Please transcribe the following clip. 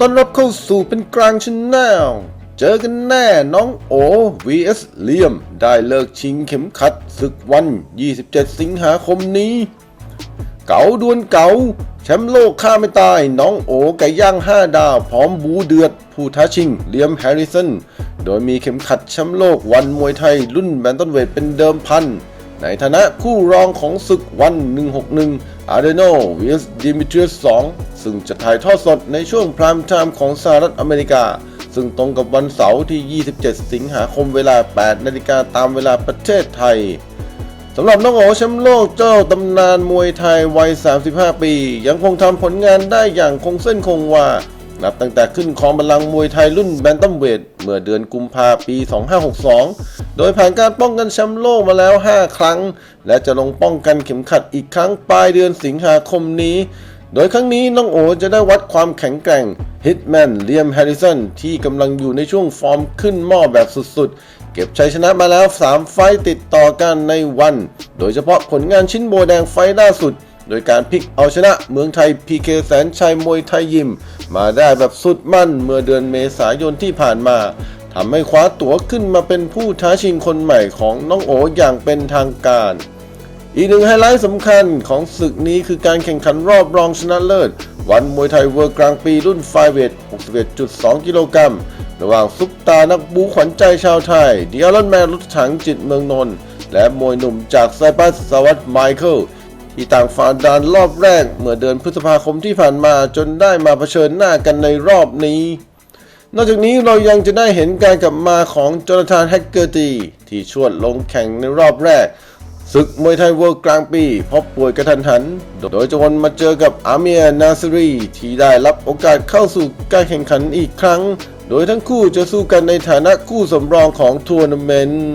ต้อนรับเข้าสู่เป็นกลางชแนลเจอกันแน่น้องโอ vs เลียม ได้เลิกชิงเข็มขัดศึกวัน 27 สิงหาคมนี้ เก๋าดวลเก๋าแชมป์โลกฆ่าไม่ตาย น้องโอไก่ย่าง 5 ดาว พร้อมบูเดือด ผู้ท้าชิงเลียมแฮร์ริสัน โดยมีเข็มขัดแชมป์โลกวันมวยไทยรุ่นแบนตันเวทเป็นเดิมพัน ในฐานะคู่รองของศึกวัน 161อาร์เดโน vs ดิมิทริส2ซึ่งจะถ่ายทอดสดในช่วงพรามไทม์ของสหรัฐอเมริกา ซึ่งตรงกับวันเสาร์ที่ 27 สิงหาคมเวลา 8 นาฬิกาตามเวลาประเทศไทยสำหรับน้องโอแชมป์โลกเจ้าตำนานมวยไทยวัย 35 ปี ยังคงทำผลงานได้อย่างคงเส้นคงวา นับตั้งแต่ขึ้นครองบัลลังก์มวยไทยรุ่นแบนตัมเวทเมื่อเดือนกุมภาปี 2562 โดยผ่านการป้องกันแชมป์โลกมาแล้ว 5 ครั้ง และจะลงป้องกันเข็มขัดอีกครั้งปลายเดือนสิงหาคมนี้ โดยครั้งนี้น้องโอจะได้วัดความแข็งแกร่งฮิตแมนเลียมแฮร์ริสันที่กำลังอยู่ในช่วงฟอร์มขึ้นหม้อแบบสุดๆ เก็บชัยชนะมาแล้ว 3 ไฟต์ติดต่อกันในวัน โดยเฉพาะผลงานชิ้นโบแดงไฟต์ล่าสุด โดยการพลิกเอาชนะเมืองไทย PK แสนชัยมวยไทยยิม มาได้แบบสุดมั่นเมื่อเดือนเมษายนที่ผ่านมาทำให้คว้าตั๋วขึ้นมาเป็นผู้ท้าชิงคนใหม่ของน้องโออย่างเป็นทางการ อีกหนึ่งไฮไลท์สำคัญของศึกนี้คือการแข่งขันรอบรองชนะเลิศ วันมวยไทยเวิร์กลางปีรุ่นไฟเวท61.2 กิโลกรัมระหว่างซุปตานักบูขวัญใจชาวไทยเดียรอนแมนรถถังจิตเมืองนนท์และมวยหนุ่มจากไซปัสสวัสด์ไมเคิล ที่ต่างฝ่าด่านรอบแรกเมื่อเดือนพฤษภาคมที่ผ่านมาจนได้มาเผชิญหน้ากันในรอบนี้ นอกจากนี้เรายังจะได้เห็นการกลับมาของโจนาธานแฮกเกอร์ตีที่ชวดลงแข่งในรอบแรกศึกมวยไทยเวิลด์กลางปีเพราะป่วยกระทันหัน โดยจะวนมาเจอกับอาเมียนาซรีที่ได้รับโอกาสเข้าสู่การแข่งขันอีกครั้ง โดยทั้งคู่จะสู้กันในฐานะคู่สำรองของทัวร์นาเมนต์